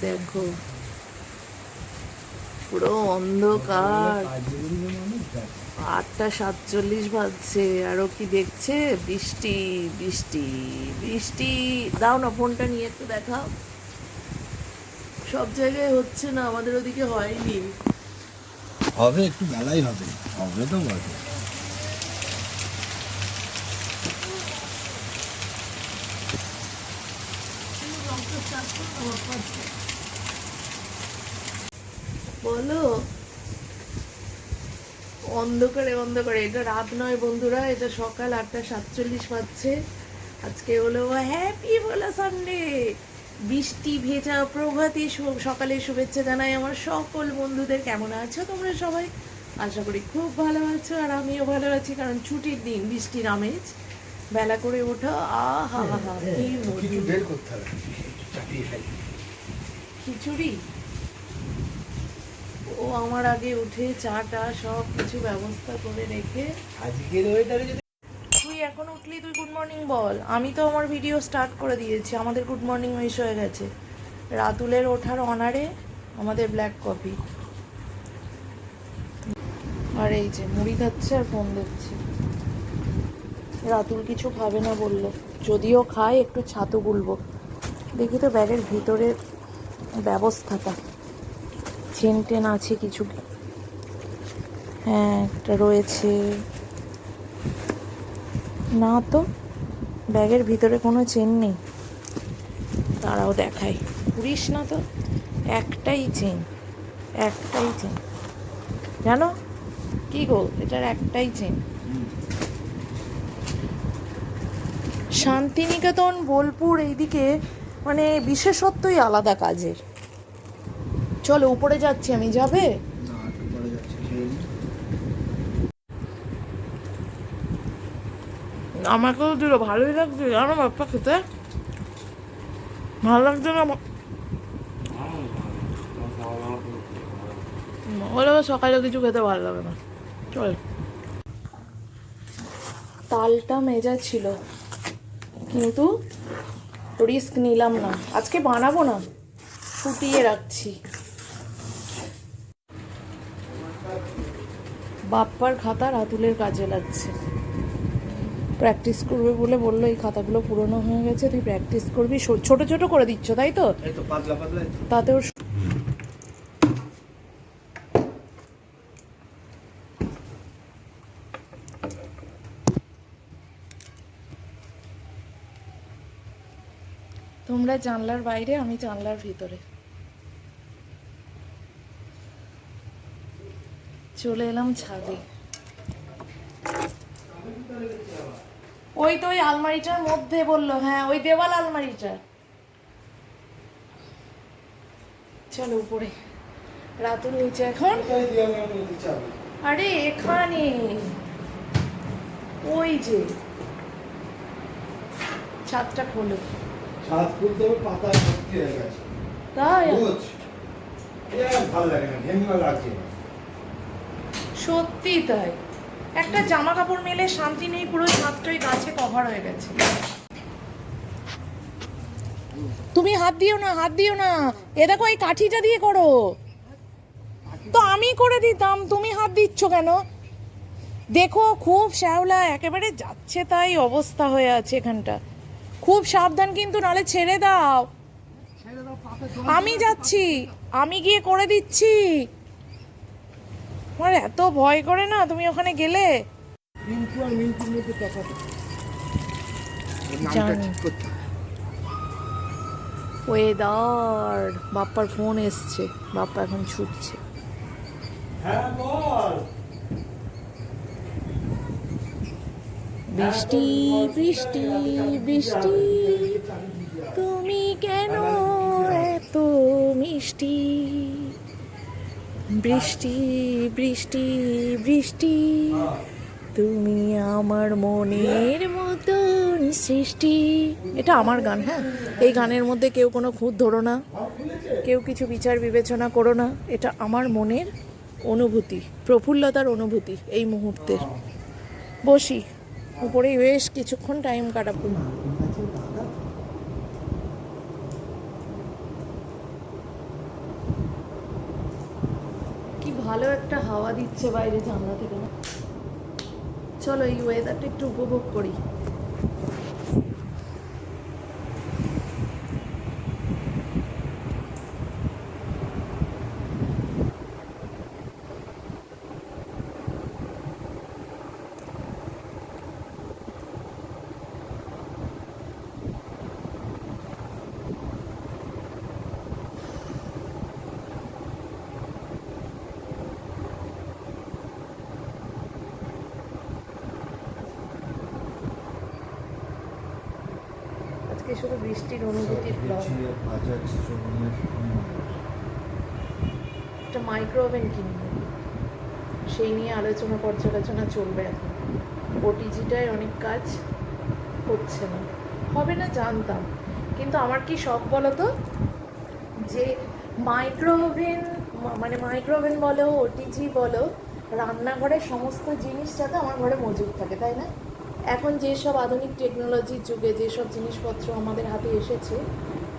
দেখো। পুরো অন্ধকার। আটটা সাতচল্লিশ বাজছে আরও কি দেখছে? বৃষ্টি বৃষ্টি বৃষ্টি। দাও না ফোনটা নিয়ে একটু দেখাও। সব জায়গায় হচ্ছে না আমাদের ওদিকে হয়নি। হবে একটু বেলাই হবে। হবে তো বটে। বলো? অন্ধকারে অন্ধকারে। এটা রাত নয় বন্ধুরা এটা সকাল আটটা সাতচল্লিশ বাজছে। আজকে হলো হ্যাপি বলো সানডে বৃষ্টি ভেজা প্রভাতী সকালে শুভেচ্ছা জানাই আমার সকল বন্ধুদের। কেমন আছো তোমরা সবাই? আশা করি খুব ভালো আছো আর আমিও ভালো আছি কারণ ছুটির দিন বৃষ্টির আমেজ বেলা করে ওঠা। আহা হা হা কি হবে। চাপিয়ে খাই খিচুড়ি? ও আমার আগে উঠে চা টা সব কিছু ব্যবস্থা করে রেখে আজকের ওয়েদারে যদি তুই এখন উঠলি তুই গুড মর্নিং বল। আমি তো আমার ভিডিও স্টার্ট করে দিয়েছি আমাদের গুড মর্নিং মিস হয়ে গেছে। রাতুলের ওঠার অনারে আমাদের ব্ল্যাক কফি আর এই যে মুড়ি খাচ্ছে আর ফোন দেখছে। রাতুল কিছু খাবে না বলল। যদিও খায় একটু ছাতু গুলবো। দেখি তো ব্যাগের ভিতরে ব্যবস্থাটা। চেন টেন আছে কিছু? হ্যাঁ একটা রয়েছে। না তো, ব্যাগের ভিতরে কোনো চেন নেই। তারাও দেখায় পুরিস না তো, একটাই চেন একটাই চেন। জানো? কি গো, এটার একটাই চেন। শান্তিনিকেতন, বোলপুর, এইদিকে মানে বিশেষত্বই আলাদা কাজের। চলো উপরে যাচ্ছি আমি যাবে। আমাকেও দিল ভালোই লাগছে জানো বাপ্পা খেতে? ভালো লাগছে না বলে সকালে কিছু খেতে ভালো লাগে না। চল। তালটা মেজা ছিল কিন্তু রিস্ক নিলাম না। আজকে বানাবো না ফুটিয়ে রাখছি। বাপ্পার খাতা রাতুলের কাজে লাগছে। প্র্যাকটিস করবে বলে বলল এই খাতাগুলো পুরনো হয়ে গেছে তুই প্র্যাকটিস করবি। ছোট ছোট করে দিচ্ছ তাই তো? এই তো পাতলা পাতলা এই তো। তাতেও তোমরা জানলার বাইরে আমি জানলার ভিতরে। চলে এলাম ছাদে। ওই তো ওই আলমারিটার মধ্যে বলল হ্যাঁ ওই দেওয়াল আলমারিটা চলো উপরে। রাতুর নিচে এখন? আরে এখানে। ওই যে। ছাদটা খোলো। ছাদ খুলতে হবে পাতা ভর্তি হয়ে গেছে। তাই? ভালো লাগে না লাগছে। না সত্যি তাই। একটা জামা কাপড় মেলে শান্তি নেই, পুরো ছাদটাই গাছে কভার হয়ে গেছে। তুমি হাত দিও না, হাত দিও না। এ দেখো, এই কাঠিটা দিয়ে করো। তো আমি করে দিতাম, তুমি হাত দিচ্ছ কেন? দেখো, খুব শ্যাওলা, একেবারে যাচ্ছে তাই অবস্থা হয়ে আছে এখানটা। খুব সাবধান কিন্তু, নালে ছেড়ে দাও। আমি যাচ্ছি, আমি গিয়ে করে দিচ্ছি। আমার এত ভয় করে না? তুমি ওখানে গেলে? মিন্টু আর মিন্টুর মধ্যে তফাৎ নামটা ঠিক করতে ওয়েদার। বাপ্পার ফোন এসছে। বাপ্পা এখন ছুটছে। হ্যাঁ বৃষ্টি বৃষ্টি বৃষ্টি। তুমি কেন এত মিষ্টি? বৃষ্টি বৃষ্টি বৃষ্টি, তুমি আমার মনের মতন সৃষ্টি। এটা আমার গান হ্যাঁ? এই গানের মধ্যে কেউ কোনো খুঁত ধরো না, কেউ কিছু বিচার বিবেচনা করো না। এটা আমার মনের অনুভূতি, প্রফুল্লতার অনুভূতি এই মুহূর্তের বসি উপরে বেশ কিছুক্ষণ টাইম কাটাবো। ভালো একটা হাওয়া দিচ্ছে বাইরে জানলা থেকে। না চলো এই ওয়েদারটা একটু উপভোগ করি। শুধু বৃষ্টির অনুভূতির ব্লগ একটা মাইক্রো ওভেন কিনবো। সেই নিয়ে আলোচনা, পর্যালোচনা চলবে এখন। ওটিজিটায় অনেক কাজ হচ্ছে না। হবে না, জানতাম। কিন্তু আমার কি শখ বলো তো যে মাইক্রো ওভেন মানে মাইক্রো ওভেন বলো ওটিজি বলো রান্নাঘরের সমস্ত জিনিস যাতে আমার ঘরে মজুদ থাকে, তাই না? এখন যেসব আধুনিক টেকনোলজির যুগে যেসব জিনিসপত্র আমাদের হাতে এসেছে,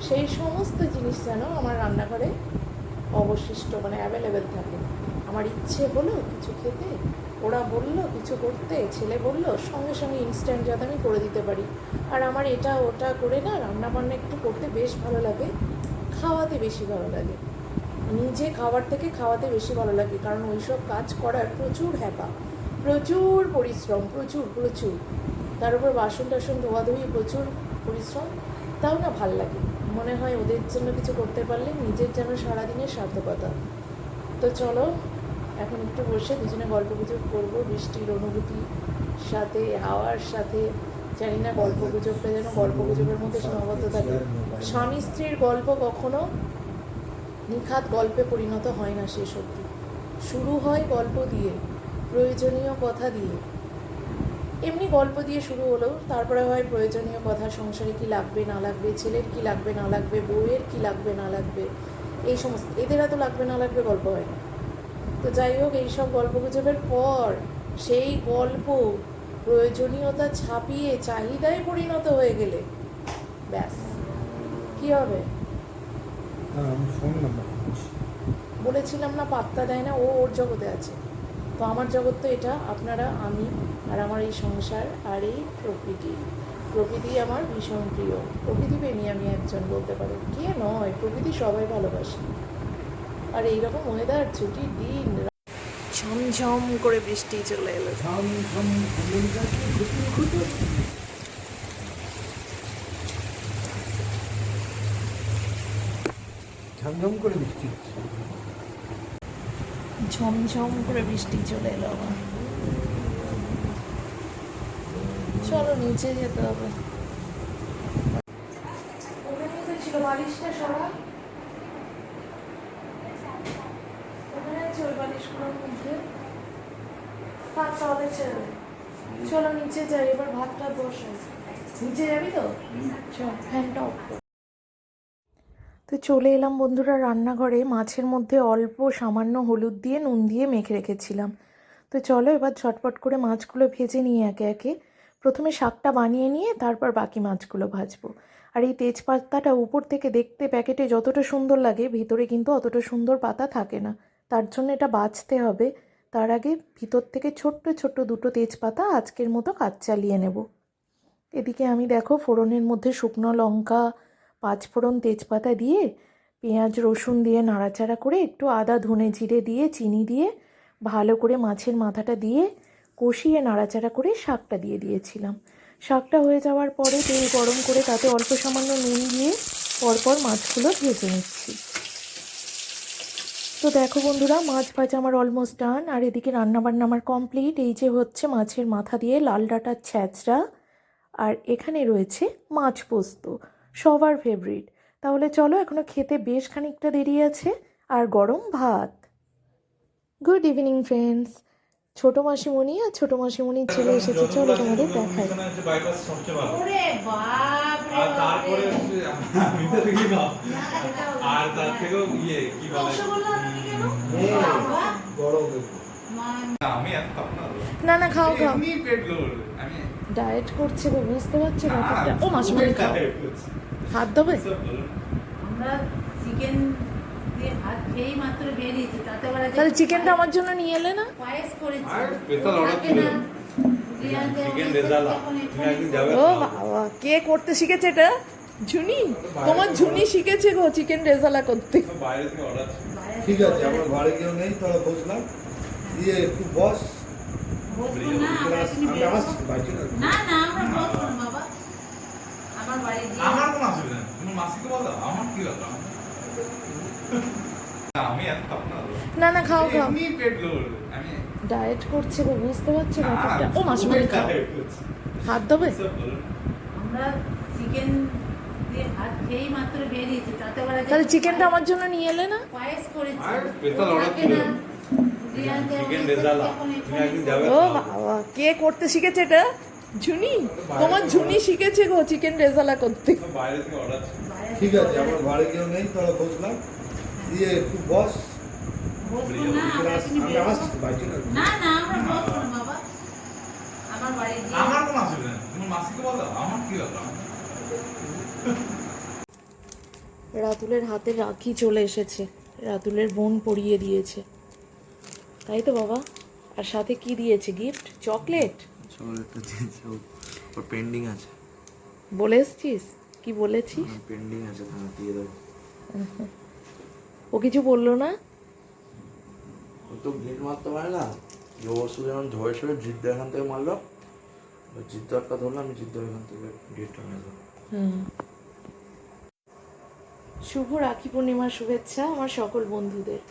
সেই সমস্ত জিনিস যেন আমার রান্নাঘরে অবশিষ্ট মানে অ্যাভেলেবেল থাকে। আমার ইচ্ছে হলো কিছু খেতে, ওরা বলল কিছু করতে, ছেলে বলল, সঙ্গে সঙ্গে ইনস্ট্যান্ট যাতে আমি করে দিতে পারি। আর আমার এটা ওটা করে না রান্না বান্না একটু করতে বেশ ভালো লাগে, খাওয়াতে বেশি ভালো লাগে। নিজে খাবার থেকে খাওয়াতে বেশি ভালো লাগে, কারণ ওইসব কাজ করার প্রচুর হ্যাপা। প্রচুর পরিশ্রম, প্রচুর প্রচুর। তার উপর বাসন টাসন ধোয়াধুয়ি, প্রচুর পরিশ্রম। তাও না ভালো লাগে। মনে হয় ওদের জন্য কিছু করতে পারলে নিজের যেন সারাদিনের সার্থকতা। তো চলো, এখন একটু বসে দুজনে গল্প গুজব করব, বৃষ্টির অনুভূতি সাথে, হাওয়ার সাথে। জানি না গল্প গুজবটা যেন গল্প গুজবের মধ্যে সীমাবদ্ধ থাকে। স্বামী স্ত্রীর গল্প কখনো নিখাত গল্পে পরিণত হয় না শেষ অবধি শুরু হয় গল্প দিয়ে। প্রয়োজনীয় কথা দিয়ে। এমনি গল্প দিয়ে শুরু হলো। তারপরে হয় প্রয়োজনীয় কথা সংসারে কি লাগবে না লাগবে ছেলের কি লাগবে না লাগবে বউয়ের কি লাগবে না লাগবে এই সমস্ত। এদের এত লাগবে না লাগবে গল্প হয় না। তো যাই হোক এইসব গল্পগুজবের পর সেই গল্প প্রয়োজনীয়তা ছাপিয়ে চাহিদায় পরিণত হয়ে গেলে ব্যাস। কি হবে? হ্যাঁ বলেছিলাম না পাত্তা দেয় না ও ওর জগতে আছে। তো আমার জগৎ তো এটা আপনারা আমি আর আমার এই সংসার আর এই প্রকৃতি। প্রকৃতি আমার ভীষণ প্রিয়। প্রকৃতি প্রেমী আমি একজন বলতে পারো। কে নয় প্রকৃতি সবাই ভালোবাসে। আর এইরকম ওয়েদার ছুটির দিন ঝমঝম করে বৃষ্টি চলে এলো। ঝমঝম করে বৃষ্টি হচ্ছে। ঝমঝম করে বৃষ্টি চলে এলো আবার। চলো নিচে যেতে হবে। ওখানেই তো ছিল বালিশটা সরা ওখানে আছে ওই বালিশগুলোর মধ্যে। থাক তাহলে ছেড়ে চলো নিচে যাই এবার ভাতটা বসে। নিচে যাবি তো? চল ফ্যানটা অফ। তো চলে এলাম বন্ধুরা রান্নাঘরে। মাছের মধ্যে অল্প সামান্য হলুদ দিয়ে নুন দিয়ে মেখে রেখেছিলাম। তো চলো এবার ঝটপট করে মাছগুলো ভেজে নিয়ে একে একে। প্রথমে শাকটা বানিয়ে নিয়ে তারপর বাকি মাছগুলো ভাজবো। আর এই তেজপাতাটা উপর থেকে দেখতে প্যাকেটে যতটা সুন্দর লাগে, ভিতরে কিন্তু অতটা সুন্দর পাতা থাকে না। তার জন্য এটা বাছতে হবে। তার আগে ভিতর থেকে ছোট্ট ছোট্ট দুটো তেজপাতা আজকের মতো কাজ চালিয়ে নেব। এদিকে আমি দেখো ফোড়নের মধ্যে শুকনো লঙ্কা পাঁচফোড়ন তেজপাতা দিয়ে, পেঁয়াজ রসুন দিয়ে নাড়াচাড়া করে একটু আদা, ধনে জিরে দিয়ে, চিনি দিয়ে ভালো করে মাছের মাথাটা দিয়ে কষিয়ে নাড়াচাড়া করে শাকটা দিয়ে দিয়েছিলাম। শাকটা হয়ে যাওয়ার পরে তেল গরম করে তাতে অল্প সামান্য নুন দিয়ে পরপর মাছগুলো ভেজে নিচ্ছি। তো দেখো বন্ধুরা, মাছ ভাজা আমার অলমোস্ট ডান আর এদিকে রান্নাবান্না আমার কমপ্লিট এই যে হচ্ছে মাছের মাথা দিয়ে লাল ডাটার ছ্যাঁচড়া আর এখানে রয়েছে মাছ পোস্ত। সবার ফেভারিট তাহলে চলো এখনও খেতে বেশ খানিকটা দেরি আছে আর গরম ভাত গুড ইভিনিং ফ্রেন্ডস ছোট মাসিমণি আর ছোট মাসিমণির ছেলে এসেছে চলো তোমাদের দেখাই আর না তার থেকেও ইয়ে কি বলে না, আমি না না না খাও খাও আমি ডায়েট করছে গো বুঝতে পারছ না, ব্যাপারটা? ও মাসিমণি খাও হাত দেবে তাহলে চিকেনটা আমার জন্য নিয়ে এলে না? পায়েস করেছি। আর স্পেশাল অর্ডার থাকে না। চিকেন রেজালা তুমি একদিন যাবে ও বাবা কে করতে শিখেছে এটা? ঝুনি? তোমার ঝুনি শিখেছে গো চিকেন রেজালা করতে। বাইরে থেকে অর্ডার ঠিক আছে আমার ঘরে কেউ নেই তোরা বসলাম। দিয়ে একটু বস। না না না না আমরা বাবা আমার বাড়ি আমার কোনো অসুবিধা নেই তুমি মাসিকে বলো আমার কি ব্যাপার আমি এত না না না খাও খাও। এমনি পেট গড়বে আমি ডায়েট করছে। গো বুঝতে পারছ ব্যাপারটা ও খাও হাত দেবে। আমরা চিকেন দিয়ে ভাত খেয়েই মাত্র বেরিয়েছি তাতে তাহলে চিকেনটা আমার জন্য নিয়ে এলে না? পায়েস করেছি। ও বাবা কে করতে শিখেছে এটা? ঝুনি? তোমার ঝুনি শিখেছে গো চিকেন রেজালা করতে। ঠিক আছে আমার ঘরে কেউ নেই বসলাম। দিয়ে একটু বস। না আমরা এখানে আমি বেরোবো। আসছি বাড়িতে না না না আমরা বাবা। আমার বাড়ি আমার কোনো অসুবিধা নেই তুমি মাসিকে বলো আমার কি ব্যাপার? রাতুলের হাতে রাখি চলে এসেছে। রাতুলের বোন পরিয়ে দিয়েছে। তাই তো বাবা? আর সাথে কি দিয়েছে গিফট চকলেট? চকলেটটা দিয়েছে ও- ওর পেন্ডিং আছে। বলে এসছিস? কি বলেছিস? পেন্ডিং আছে হ্যাঁ দিয়ে দেবো। ও কিছু বলল না? ও তো গ্রিট মারতে পারে না। যে ওর শুধু যেমন ধরে সরে জিদ্দ এখান থেকে মারলো ওই জিদ্দ একটা ধরলো আমি জিদ্দ এখান থেকে গ্রিটটা মারলো হুম। শুভ রাখি পূর্ণিমার শুভেচ্ছা আমার সকল বন্ধুদের।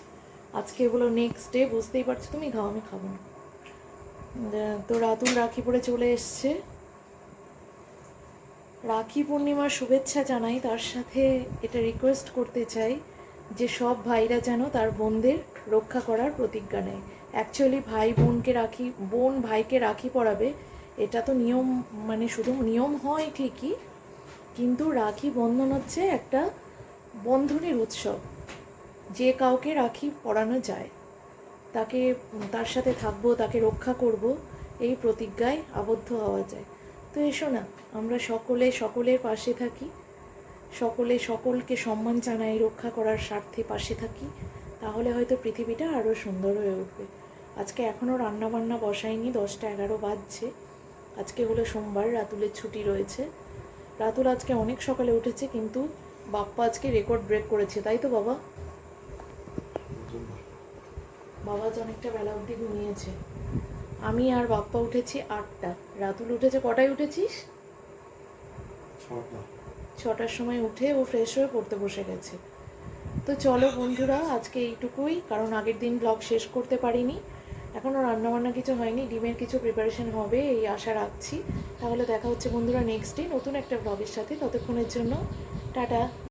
আজকে হলো নেক্সট ডে বুঝতেই পারছ তুমি, খাও, আমি খাব না। তো রাতুল রাখি পরে চলে এসছে। রাখি পূর্ণিমার শুভেচ্ছা জানাই, তার সাথে এটা রিকোয়েস্ট করতে চাই যে সব ভাইরা যেন তার বোনদের রক্ষা করার প্রতিজ্ঞা নেয়। অ্যাকচুয়ালি ভাই বোনকে রাখি, বোন ভাইকে রাখি পরাবে, এটা তো নিয়ম মানে শুধু নিয়ম হয় ঠিকই, কিন্তু রাখি বন্ধন হচ্ছে একটা বন্ধনের উৎসব। যে কাউকে রাখি পড়ানো যায়, তাকে, তার সাথে থাকব, তাকে রক্ষা করব, এই প্রতিজ্ঞায় আবদ্ধ হওয়া যায়। তো এসো না, আমরা সকলে সকলের পাশে থাকি, সকলে সকলকে সম্মান জানাই, রক্ষা করার স্বার্থে পাশে থাকি, তাহলে হয়তো পৃথিবীটা আরও সুন্দর হয়ে উঠবে। আজকে এখনও রান্না বান্না বসাইনি, দশটা এগারো বাজছে। আজকে হলো সোমবার, রাতুলের ছুটি রয়েছে। রাতুল আজকে অনেক সকালে উঠেছে, কিন্তু বাপ্পা আজকে রেকর্ড ব্রেক করেছে, তাই তো বাবা? বাবা আজ অনেকটা বেলা অবধি ঘুমিয়েছে। আমি আর বাপ্পা উঠেছি আটটা। রাতুল উঠেছে কটায় উঠেছিস? ছটার সময় উঠে ও ফ্রেশ হয়ে পড়তে বসে গেছে। তো চলো বন্ধুরা আজকে এইটুকুই কারণ আগের দিন ব্লগ শেষ করতে পারিনি। এখনও রান্নাবান্না কিছু হয়নি ডিমের কিছু প্রিপারেশন হবে এই আশা রাখছি। তাহলে দেখা হচ্ছে বন্ধুরা নেক্সট ডে নতুন একটা ব্লগের সাথে। ততক্ষণের জন্য টাটা।